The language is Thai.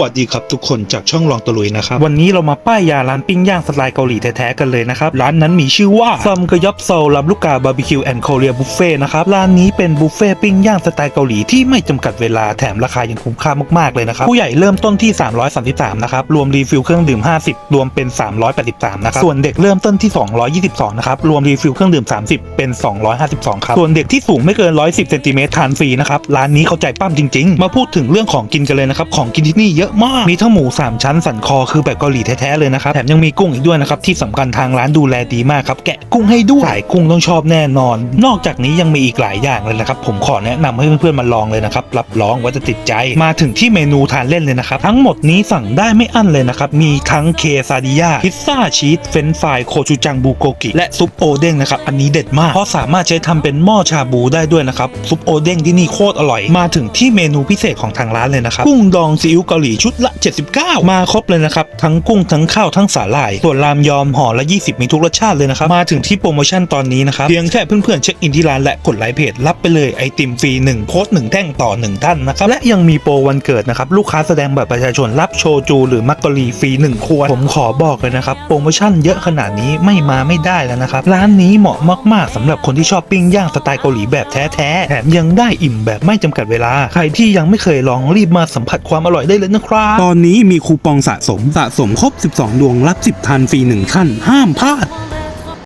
วัสดีครับทุกคนจากช่องลองตะลุยนะครับ วันนี้เรามาป้ายยาร้านปิ้งย่างสไตล์เกาหลีแท้ๆกันเลยนะครับ ร้านนั้นมีชื่อว่าซัมกยอบโซลำลูกกาบาร์บีคิวแอนด์โคเรียบุฟเฟ่นะครับ ร้านนี้เป็นบุฟเฟ่ปิ้งย่างสไตล์เกาหลีที่ไม่จำกัดเวลาแถมราคายังคุ้มค่ามากๆเลยนะครับ ผู้ใหญ่เริ่มต้นที่ 333 นะครับ รวมรีฟิลเครื่องดื่ม 50 รวมเป็น 383 นะครับ ส่วนเด็กเริ่มต้นที่ 222 นะครับ รวมรีฟิลเครื่องดื่ม 30 เป็น 252 ครับ ส่วนเด็กที่สูงไม่เกิน 110เซนติเมตรทานฟรีนะครับ ร้านนี้เขาใจปั้มจริง ๆ มาพูดถึงเรื่องของกินกันเลยนะครับของกินที่นี่เยอะมาก มีทั้งหมู 3 ชั้นสันคอคือแบบเกาหลีแท้ๆเลยนะครับ แถมยังมีกุ้งอีกด้วยนะครับ ที่สำคัญทางร้านดูแลดีมากครับ แกะกุ้งให้ด้วยสายกุ้งต้องชอบแน่นอน นอกจากนี้ยังมีอีกหลายอย่างเลยนะครับ ผมขอแนะนำให้เพื่อนๆมาลองเลยนะครับ รับรองว่าจะติดใจ มาถึงที่เมนูทานเล่นเลยนะครับ ทั้งหมดนี้สั่งได้ไม่อั้นเลยนะครับ มีทั้งเคซาดิยาพิซซ่าชีสเฟรนฟรายโคชูจังบูโกกิ และซุปโอเด้งนะครับ อันนี้เด็ดมาก เพราะสามารถใช้ทำเป็นหม้อชาบูได้ด้วยนะครับ ซุปโอเด้งที่นี่โคตรอร่อย มาถึงที่เมนูพิเศษของทางร้านเลยนะครับ กุ้งดองซีอิ๊วเกาหลีชุดละ 79 มาครบเลยนะครับ ทั้งกุ้งทั้งข้าวทั้งสาหร่าย ส่วนรามยอมห่อละ 20 มีทุกรสชาติเลยนะครับ มาถึงที่โปรโมชั่นตอนนี้นะครับ เพียงแค่เพื่อนๆเช็คอินที่ร้านและกดไลค์เพจรับไปเลยไอติมฟรี 1 โค้ด1แท่งต่อ 1 ท่านนะครับ และยังมีโปรวันเกิดนะครับ ลูกค้าแสดงบัตรประชาชนรับโชจู หรือมักกะลีฟรี1ขวดผมขอบอกเลยนะครับโปรโมชั่นเยอะขนาดนี้ไม่มาไม่ได้แล้วนะครับร้านนี้เหมาะมากๆสำหรับคนที่ชอบปิ้งย่างสไตล์เกาหลีแบบแท้ๆแถมยังได้อิ่มแบบไม่จำกัดเวลา ใครที่ยังไม่เคยลองรีบมาสัมผัสความอร่อยได้เลยนะครับ ตอนนี้มีคูปองสะสมสะสมครบ 12 ดวงรับ 10 ทันฟรี1ขั้นห้ามพลาด